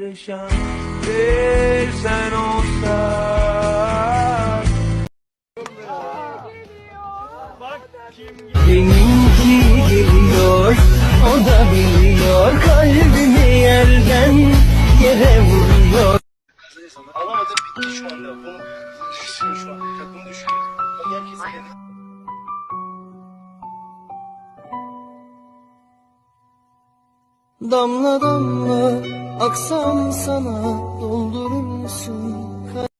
perişan bir sen olsan Benimki geliyor, o da biliyor Kalbimi yerden yere vuruyor Alamadım bitti şu anda. Bunu şu an düşüyor. Onu herkes Damla damla aksam sana doldurursun